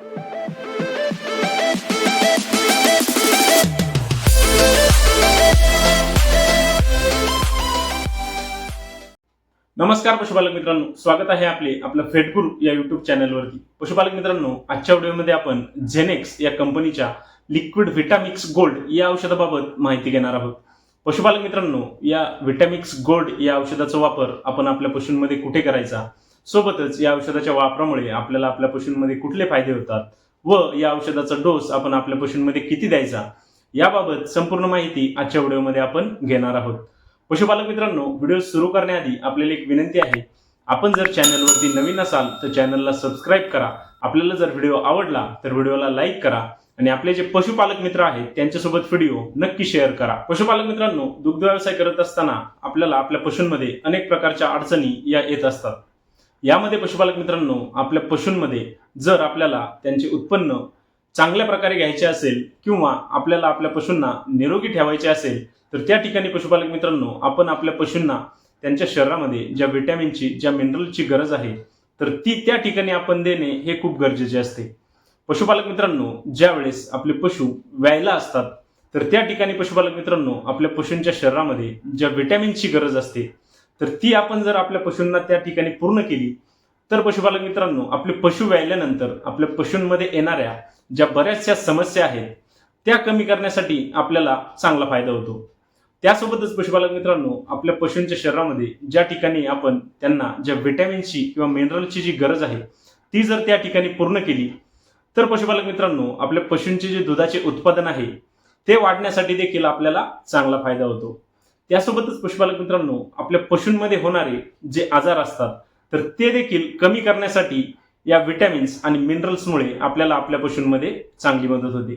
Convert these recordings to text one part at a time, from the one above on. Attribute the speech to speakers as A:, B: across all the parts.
A: नमस्कार पशुपालक मित्रांनो स्वागत आहे आपले आपलं फेटपूर या युट्यूब चॅनलवरती पशुपालक मित्रांनो आजच्या व्हिडिओमध्ये आपण झेनेक्स या कंपनीच्या लिक्विड व्हिटामिक्स गोल्ड या औषधाबाबत माहिती घेणार आहोत. पशुपालक मित्रांनो या व्हिटॅमिक्स गोल्ड या औषधाचा वापर आपण आपल्या पशूंमध्ये कुठे करायचा? सोबतच या औषधाच्या वापरामुळे आपल्याला आपल्या पशूंमध्ये कुठले फायदे होतात व या औषधाचा डोस आपण आपल्या पशूंमध्ये किती द्यायचा याबाबत संपूर्ण माहिती आजच्या व्हिडिओमध्ये आपण घेणार आहोत. पशुपालक मित्रांनो व्हिडिओ सुरू करण्याआधी आपल्याला एक विनंती आहे आपण जर चॅनलवरती नवीन असाल तर चॅनलला सबस्क्राईब करा. आपल्याला जर व्हिडिओ आवडला तर व्हिडिओला लाईक करा आणि आपले जे पशुपालक मित्र आहेत त्यांच्यासोबत व्हिडिओ नक्की शेअर करा. पशुपालक मित्रांनो दुग्ध व्यवसाय करत असताना आपल्याला आपल्या पशूंमध्ये अनेक प्रकारच्या अडचणी या येत असतात. यामध्ये पशुपालक मित्रांनो आपल्या पशूंमध्ये जर आपल्याला त्यांचे उत्पन्न चांगल्या प्रकारे घ्यायचे असेल किंवा आपल्याला आपल्या पशूंना निरोगी ठेवायचे असेल तर त्या ठिकाणी पशुपालक मित्रांनो आपण आपल्या पशूंना त्यांच्या शरीरामध्ये ज्या विटॅमिनची ज्या मिनरलची गरज आहे तर ती त्या ठिकाणी आपण देणे हे खूप गरजेचे असते. पशुपालक मित्रांनो ज्यावेळेस आपले पशु व्यायला असतात तर त्या ठिकाणी पशुपालक मित्रांनो आपल्या पशूंच्या शरीरामध्ये ज्या विटॅमिनची गरज असते तर ती आपण जर आपल्या पशूंना त्या ठिकाणी पूर्ण केली तर पशुपालक मित्रांनो आपले पशु व्यायल्यानंतर आपल्या पशूंमध्ये येणाऱ्या ज्या बऱ्याचशा समस्या आहेत त्या कमी करण्यासाठी आपल्याला चांगला फायदा होतो. त्यासोबतच पशुपालक मित्रांनो आपल्या पशूंच्या शरीरामध्ये ज्या ठिकाणी आपण त्यांना ज्या व्हिटॅमिनची किंवा मिनरलची जी गरज आहे ती जर त्या ठिकाणी पूर्ण केली तर पशुपालक मित्रांनो आपल्या पशूंचे जे दुधाचे उत्पादन आहे ते वाढण्यासाठी देखील आपल्याला चांगला फायदा होतो. त्यासोबतच पशुपालक मित्रांनो आपल्या पशूंमध्ये होणारे जे आजार असतात तर ते देखील कमी करण्यासाठी या विटॅमिन्स आणि मिनरल्समुळे आपल्याला आपल्या पशूंमध्ये चांगली मदत होते.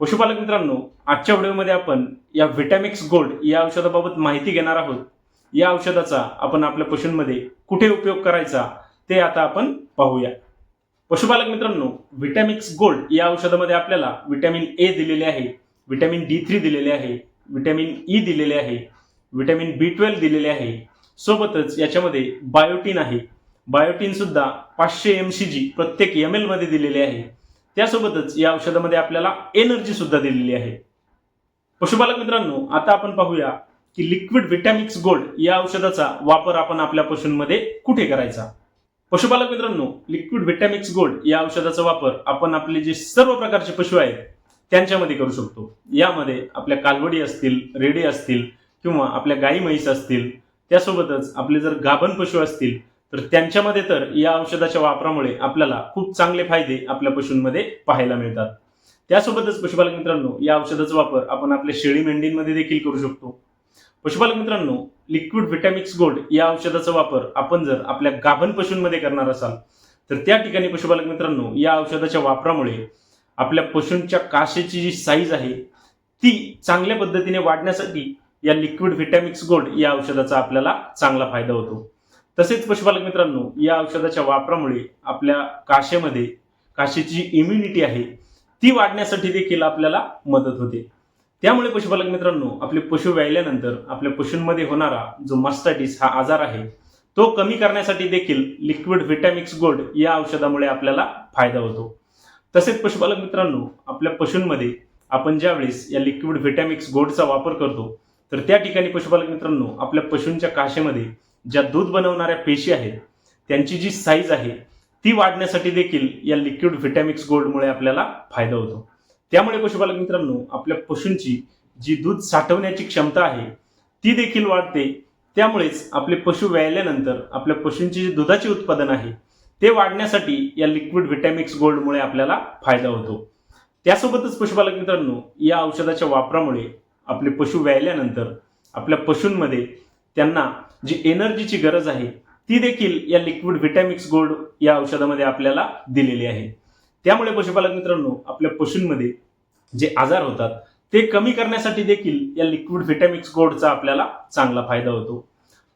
A: पशुपालक मित्रांनो आजच्या व्हिडिओमध्ये आपण या व्हिटॅमिक्स गोल्ड या औषधाबाबत माहिती घेणार आहोत. या औषधाचा आपण आपल्या पशूंमध्ये कुठे उपयोग करायचा ते आता आपण पाहूया. पशुपालक मित्रांनो व्हिटॅमिक्स गोल्ड या औषधामध्ये आपल्याला व्हिटॅमिन ए दिलेले आहे व्हिटॅमिन डी थ्री दिलेले आहे व्हिटॅमिन ई दिलेले आहे व्हिटॅमिन बी ट्वेल्व दिलेले आहे. सोबतच याच्यामध्ये बायोटीन आहे. बायोटीन सुद्धा पाचशे एम सी जी प्रत्येक एम एलमध्ये दिलेले आहे. त्यासोबतच या औषधामध्ये आपल्याला एनर्जी सुद्धा दिलेली आहे. पशुपालक मित्रांनो आता आपण पाहूया की लिक्विड व्हिटॅमिक्स गोल्ड या औषधाचा वापर आपण आपल्या पशूंमध्ये कुठे करायचा? पशुपालक मित्रांनो लिक्विड विटॅमिक्स गोल्ड या औषधाचा वापर आपण आपले जे सर्व प्रकारचे पशु आहेत त्यांच्यामध्ये करू शकतो. यामध्ये आपल्या कालवडी असतील रेडे असतील किंवा आपल्या गाई म्हैस असतील त्यासोबतच आपले जर गाभण पशु असतील तर त्यांच्यामध्ये तर या औषधाच्या वापरामुळे आपल्याला खूप चांगले फायदे आपल्या पशूंमध्ये पाहायला मिळतात. त्यासोबतच पशुपालक मित्रांनो या औषधाचा वापर आपण आपल्या शेळी मेंढींमध्ये देखील करू शकतो. पशुपालक मित्रांनो लिक्विड व्हिटॅमिक्स गोल्ड या औषधाचा वापर आपण जर आपल्या गाभण पशूंमध्ये करणार असाल तर त्या ठिकाणी पशुपालक मित्रांनो या औषधाच्या वापरामुळे आपल्या पशूंच्या काशेची जी साईज आहे ती चांगल्या पद्धतीने वाढण्यासाठी या लिक्विड व्हिटॅमिक्स गोल्ड या औषधाचा आपल्याला चांगला फायदा होतो. तसेच पशुपालक मित्रांनो या औषधाच्या वापरामुळे आपल्या काशेमध्ये काशेची इम्युनिटी आहे ती वाढण्यासाठी देखील आपल्याला मदत होते. त्यामुळे पशुपालक मित्रांनो आपले पशु व्यायल्यानंतर आपल्या पशूंमध्ये होणारा जो मस्टाटिस हा आजार आहे तो कमी करण्यासाठी देखील लिक्विड व्हिटॅमिक्स गोल्ड या औषधामुळे आपल्याला फायदा होतो. तसेच पशुपालक मित्रांनो आपल्या पशूंमध्ये आपण ज्यावेळेस या लिक्विड व्हिटॅमिक्स गोल्डचा वापर करतो तर त्या ठिकाणी पशुपालक मित्रांनो आपल्या पशूंच्या काशेमध्ये ज्या दूध बनवणाऱ्या पेशी आहेत त्यांची जी साईज आहे ती वाढण्यासाठी देखील या लिक्विड व्हिटॅमिक्स गोल्डमुळे आपल्याला फायदा होतो. त्यामुळे पशुपालक मित्रांनो आपल्या पशूंची जी दूध साठवण्याची क्षमता आहे ती देखील वाढते. त्यामुळेच आपले पशु व्यायल्यानंतर आपल्या पशूंची जे दुधाचे उत्पादन आहे ते वाढण्यासाठी या लिक्विड व्हिटॅमिक्स गोल्डमुळे आपल्याला फायदा होतो. त्यासोबतच पशुपालक मित्रांनो या औषधाच्या वापरामुळे आपले पशु व्यायल्यानंतर आपल्या पशूंमध्ये त्यांना जी एनर्जीची गरज आहे ती देखील या लिक्विड व्हिटॅमिक्स गोल्ड या औषधामध्ये आपल्याला दिलेली आहे. त्यामुळे पशुपालक मित्रांनो आपल्या पशूंमध्ये जे आजार होतात ते कमी करण्यासाठी देखील या लिक्विड व्हिटॅमिक्स गोल्डचा आपल्याला चांगला फायदा होतो.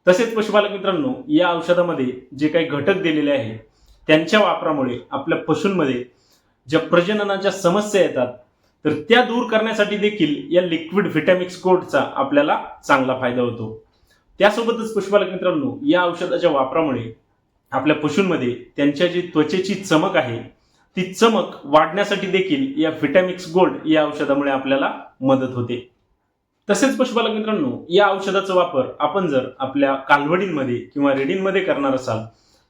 A: तसेच पशुपालक मित्रांनो या औषधामध्ये जे काही घटक दिलेले आहेत त्यांच्या वापरामुळे आपल्या पशूंमध्ये ज्या प्रजननाच्या समस्या येतात तर त्या दूर करण्यासाठी देखील या लिक्विड व्हिटॅमिक्स कोडचा आपल्याला चांगला फायदा होतो. त्यासोबतच पशुपालक मित्रांनो या औषधाच्या वापरामुळे आपल्या पशूंमध्ये त्यांच्या जी त्वचेची चमक आहे ती चमक वाढण्यासाठी देखील या व्हिटॅमिक्स गोल्ड या औषधामुळे आपल्याला मदत होते. तसेच पशुपालक मित्रांनो या औषधाचा वापर आपण जर आपल्या कालवडींमध्ये किंवा रेडींमध्ये करणार असाल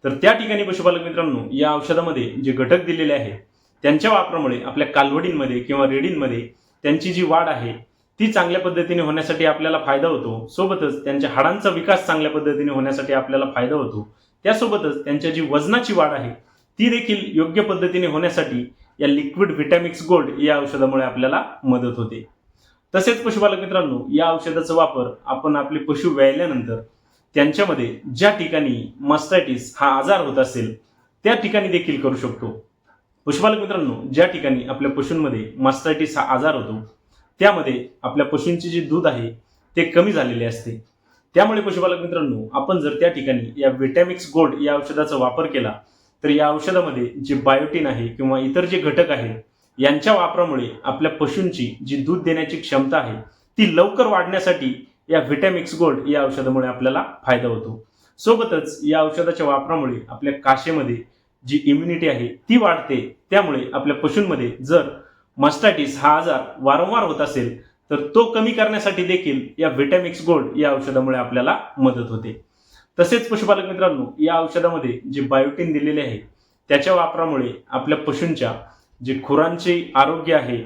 A: तर त्या ठिकाणी पशुपालक मित्रांनो या औषधामध्ये जे घटक दिलेले आहेत त्यांच्या वापरामुळे आपल्या कालवडींमध्ये किंवा रेडींमध्ये त्यांची जी वाढ आहे ती चांगल्या पद्धतीने होण्यासाठी आपल्याला फायदा होतो. सोबतच त्यांच्या हाडांचा विकास चांगल्या पद्धतीने होण्यासाठी आपल्याला फायदा होतो. त्यासोबतच त्यांच्या जी वजनाची वाढ आहे ती देखील योग्य पद्धतीने होण्यासाठी या लिक्विड व्हिटॅमिक्स गोल्ड या औषधामुळे आपल्याला मदत होते. तसेच पशुपालक मित्रांनो या औषधाचा वापर आपण आपले पशु व्यायल्यानंतर त्यांच्यामध्ये ज्या ठिकाणी मस्टायटिस हा आजार होत असेल त्या ठिकाणी देखील करू शकतो. पशुपालक मित्रांनो ज्या ठिकाणी आपल्या पशूंमध्ये मास्टायटिस हा आजार होतो त्यामध्ये आपल्या पशूंचे जे दूध आहे ते कमी झालेले असते. त्यामुळे पशुपालक मित्रांनो आपण जर त्या ठिकाणी या विटॅमिक्स गोल्ड या औषधाचा वापर केला तर या औषधामध्ये जे बायोटीन आहे किंवा इतर जे घटक आहेत यांच्या वापरामुळे आपल्या पशूंची जी दूध देण्याची क्षमता आहे ती लवकर वाढण्यासाठी या व्हिटॅमिक्स गोल्ड या औषधामुळे आपल्याला फायदा होतो. सोबतच या औषधाच्या वापरामुळे आपल्या काशेमध्ये जी इम्युनिटी आहे ती वाढते. त्यामुळे आपल्या पशूंमध्ये जर मस्टायटिस हा आजार वारंवार होत असेल तर तो कमी करण्यासाठी देखील या व्हिटॅमिक्स गोल्ड या औषधामुळे आपल्याला मदत होते. तसेच पशुपालक मित्रांनो या औषधामध्ये जे बायोटीन दिलेले आहे त्याच्या वापरामुळे आपल्या पशूंच्या जे खुरांचे आरोग्य आहे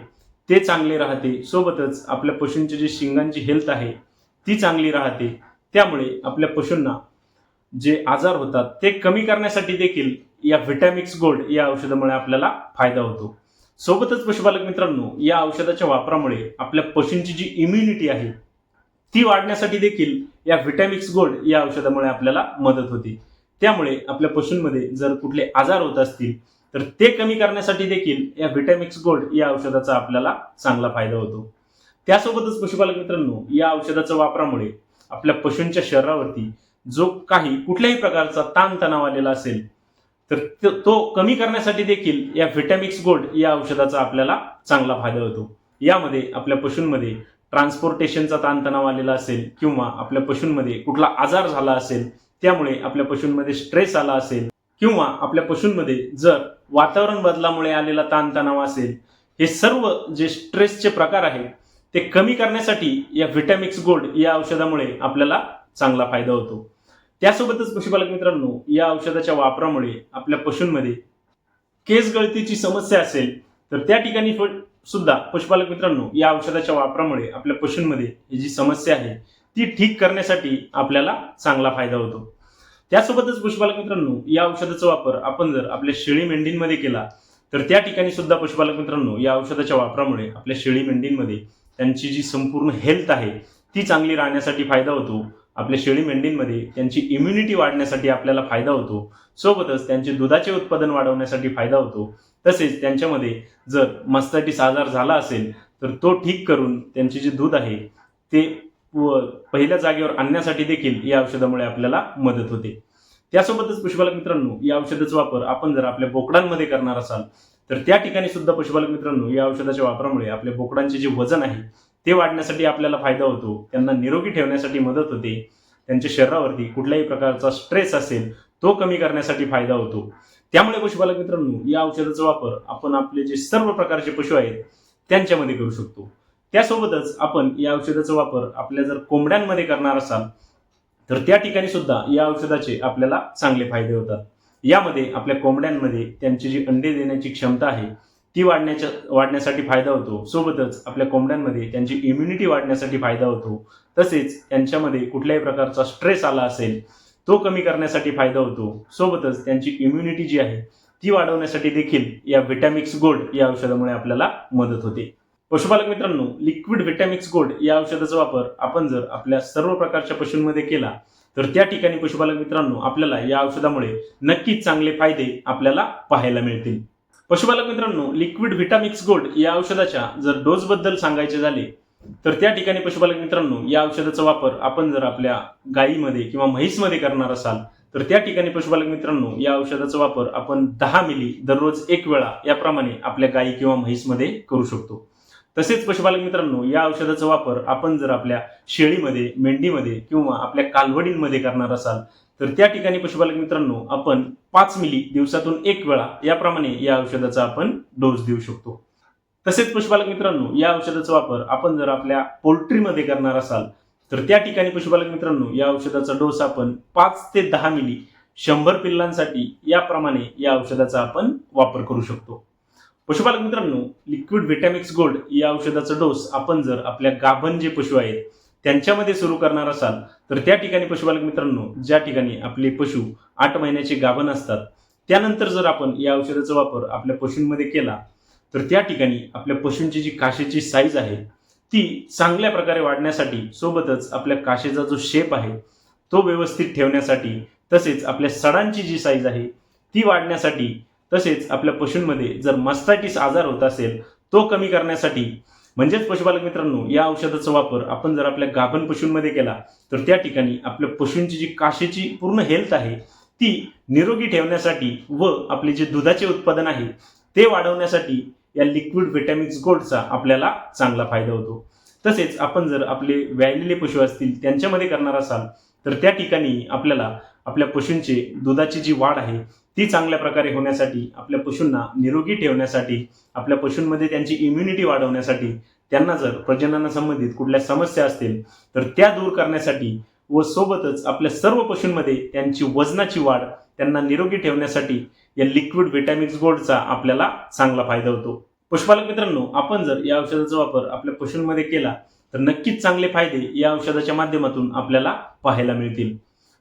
A: ते चांगले राहते. सोबतच आपल्या पशूंची जी शिंगांची हेल्थ आहे ती चांगली राहते. त्यामुळे आपल्या पशूंना जे आजार होतात ते कमी करण्यासाठी देखील या व्हिटॅमिक्स गोल्ड या औषधामुळे आपल्याला फायदा होतो. सोबतच पशुपालक मित्रांनो या औषधाच्या वापरामुळे आपल्या पशूंची जी इम्युनिटी आहे ती वाढण्यासाठी देखील या व्हिटॅमिक्स गोल्ड या औषधामुळे आपल्याला मदत होते. त्यामुळे आपल्या पशूंमध्ये जर कुठले आजार होत असतील तर ते कमी करण्यासाठी देखील या व्हिटॅमिक्स गोल्ड या औषधाचा आपल्याला चांगला फायदा होतो. त्यासोबतच पशुपालक मित्रांनो या औषधाच्या वापरामुळे आपल्या पशूंच्या शरीरावरती जो काही कुठल्याही प्रकारचा ताणतणाव आलेला असेल तर तो- कमी करण्यासाठी देखील या व्हिटॅमिक्स गोल्ड या औषधाचा आपल्याला चांगला फायदा होतो. यामध्ये आपल्या पशूंमध्ये ट्रान्सपोर्टेशनचा ताणतणाव आलेला असेल किंवा आपल्या पशूंमध्ये कुठला आजार झाला असेल त्यामुळे आपल्या पशूंमध्ये स्ट्रेस आला असेल किंवा आपल्या पशूंमध्ये जर वातावरण बदलामुळे आलेला ताणतणाव असेल हे सर्व जे स्ट्रेसचे प्रकार आहेत ते कमी करण्यासाठी या व्हिटॅमिक्स गोल्ड या औषधामुळे आपल्याला चांगला फायदा होतो. त्यासोबतच पशुपालक मित्रांनो या औषधाच्या वापरामुळे आपल्या पशूंमध्ये केस गळतीची समस्या असेल तर त्या ठिकाणी सुद्धा पशुपालक मित्रांनो या औषधाच्या वापरामुळे आपल्या पशूंमध्ये ही जी समस्या आहे ती ठीक करण्यासाठी आपल्याला चांगला फायदा होतो. त्यासोबतच पशुपालक मित्रांनो या औषधाचा वापर आपण जर आपल्या शेळी मेंढींमध्ये केला तर त्या ठिकाणी सुद्धा पशुपालक मित्रांनो या औषधाच्या वापरामुळे आपल्या शेळी मेंढींमध्ये त्यांची जी संपूर्ण हेल्थ आहे ती चांगली राहण्यासाठी फायदा होतो. आपल्या शेळी मेंढींमध्ये त्यांची इम्युनिटी वाढण्यासाठी आपल्याला फायदा होतो. सोबतच त्यांचे दुधाचे उत्पादन वाढवण्यासाठी फायदा होतो. तसेच त्यांच्यामध्ये जर मस्ताटीस आजार झाला असेल तर तो ठीक करून त्यांचे जे दूध आहे ते व- पहिल्या जागेवर आणण्यासाठी देखील या औषधामुळे आपल्याला मदत होते. त्यासोबतच पशुपालक मित्रांनो या औषधाचा वापर आपण जर आपल्या बोकडांमध्ये करणार असाल तर त्या ठिकाणी सुद्धा पशुपालक मित्रांनो या औषधाच्या वापरामुळे आपल्या बोकडांचे जे वजन आहे ते वाढण्यासाठी आपल्याला फायदा होतो. त्यांना निरोगी ठेवण्यासाठी मदत होते. त्यांच्या शरीरावरती कुठल्याही प्रकारचा स्ट्रेस असेल तो कमी करण्यासाठी फायदा होतो. त्यामुळे पशुपालक मित्रांनो या औषधाचा वापर आपण आपले जे सर्व प्रकारचे पशु आहेत त्यांच्यामध्ये करू शकतो. त्यासोबतच आपण या औषधाचा वापर आपल्या जर कोंबड्यांमध्ये करणार असाल तर त्या ठिकाणी सुद्धा या औषधाचे आपल्याला चांगले फायदे होतात. यामध्ये आपल्या कोंबड्यांमध्ये त्यांची जी अंडे देण्याची क्षमता आहे ती वाढण्याच्या वाढण्यासाठी फायदा होतो. सोबतच आपल्या कोंबड्यांमध्ये त्यांची इम्युनिटी वाढण्यासाठी फायदा होतो. तसेच त्यांच्यामध्ये कुठल्याही प्रकारचा स्ट्रेस आला असेल तो कमी करण्यासाठी फायदा होतो. सोबतच त्यांची इम्युनिटी जी आहे ती वाढवण्यासाठी देखील या व्हिटॅमिक्स गोल्ड या औषधामुळे आपल्याला मदत होते. पशुपालक मित्रांनो लिक्विड व्हिटॅमिक्स गोल्ड या औषधाचा वापर आपण जर आपल्या सर्व प्रकारच्या पशूंमध्ये केला तर त्या ठिकाणी पशुपालक मित्रांनो आपल्याला या औषधामुळे नक्कीच चांगले फायदे आपल्याला पाहायला मिळतील. पशुपालक मित्रांनो लिक्विड व्हिटामिक्स गोल्ड या औषधाच्या जर डोसबद्दल सांगायचे झाले तर त्या ठिकाणी पशुपालक मित्रांनो या औषधाचा वापर आपण जर आपल्या गायीमध्ये किंवा म्हैसमध्ये करणार असाल तर त्या ठिकाणी पशुपालक मित्रांनो या औषधाचा वापर आपण दहा मिली दररोज एक वेळा याप्रमाणे आपल्या गायी किंवा म्हैसमध्ये करू शकतो. तसेच पशुपालक मित्रांनो या औषधाचा वापर आपण जर आपल्या शेळीमध्ये मेंढीमध्ये किंवा आपल्या कालवडींमध्ये करणार असाल तर त्या ठिकाणी पशुपालक मित्रांनो आपण पाच मिली दिवसातून एक वेळा याप्रमाणे या औषधाचा आपण डोस देऊ शकतो. तसेच पशुपालक मित्रांनो या औषधाचा वापर आपण जर आपल्या पोल्ट्रीमध्ये करणार असाल तर त्या ठिकाणी पशुपालक मित्रांनो या औषधाचा डोस आपण पाच ते दहा मिली शंभर पिल्लांसाठी याप्रमाणे या औषधाचा आपण वापर करू शकतो. पशुपालक मित्रांनो लिक्विड व्हिटॅमिक्स गोल्ड या औषधाचा डोस आपण जर आपल्या गाभण जे पशु आहेत त्यांच्यामध्ये सुरू करणार असाल तर त्या ठिकाणी पशुपालक मित्रांनो ज्या ठिकाणी आपले पशु आठ महिन्याचे गाभण असतात त्यानंतर जर आपण या औषधाचा वापर आपल्या पशूंमध्ये केला तर त्या ठिकाणी आपल्या पशूंची जी काशेची साईज आहे ती चांगल्या प्रकारे वाढण्यासाठी सोबतच आपल्या काशेचा जो शेप आहे तो व्यवस्थित ठेवण्यासाठी तसेच आपल्या सडांची जी साईज आहे ती वाढण्यासाठी तसेच आपल्या पशूंमध्ये जर मस्टायटिस आजार होत असेल तो कमी करण्यासाठी म्हणजेच पशुपालक मित्रांनो या औषधाचा वापर आपण जर आपल्या गाभण पशूंमध्ये केला तर त्या ठिकाणी आपल्या पशूंची जी काशीची पूर्ण हेल्थ आहे ती निरोगी ठेवण्यासाठी व आपले जे दुधाचे उत्पादन आहे ते वाढवण्यासाठी या लिक्विड व्हिटॅमिक्स गोल्डचा आपल्याला चांगला फायदा होतो. तसेच आपण जर आपले व्यायलेले पशु असतील त्यांच्यामध्ये करणार असाल तर त्या ठिकाणी आपल्याला आपल्या पशूंची दुधाची जी वाढ आहे ती चांगल्या प्रकारे होण्यासाठी आपल्या पशूंना निरोगी ठेवण्यासाठी आपल्या पशूंमध्ये त्यांची इम्युनिटी वाढवण्यासाठी त्यांना जर प्रजननासंबंधित कुठल्या समस्या असतील तर त्या दूर करण्यासाठी व सोबतच आपल्या सर्व पशूंमध्ये त्यांची वजनाची वाढ त्यांना निरोगी ठेवण्यासाठी या लिक्विड व्हिटॅमिक्स गोल्डचा आपल्याला चांगला फायदा होतो. पशुपालक मित्रांनो आपण जर या औषधाचा वापर आपल्या पशूंमध्ये केला तर नक्कीच चांगले फायदे या औषधाच्या माध्यमातून आपल्याला पाहायला मिळतील.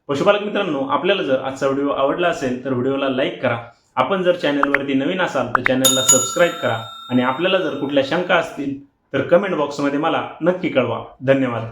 A: पशुपालक मित्रांनो आपल्याला जर आजचा व्हिडिओ आवडला असेल तर व्हिडिओला लाईक करा. आपण जर चॅनलवरती नवीन असाल तर चॅनलला सबस्क्राईब करा. आणि आपल्याला जर कुठल्या शंका असतील तर कमेंट बॉक्समध्ये मला नक्की कळवा. धन्यवाद.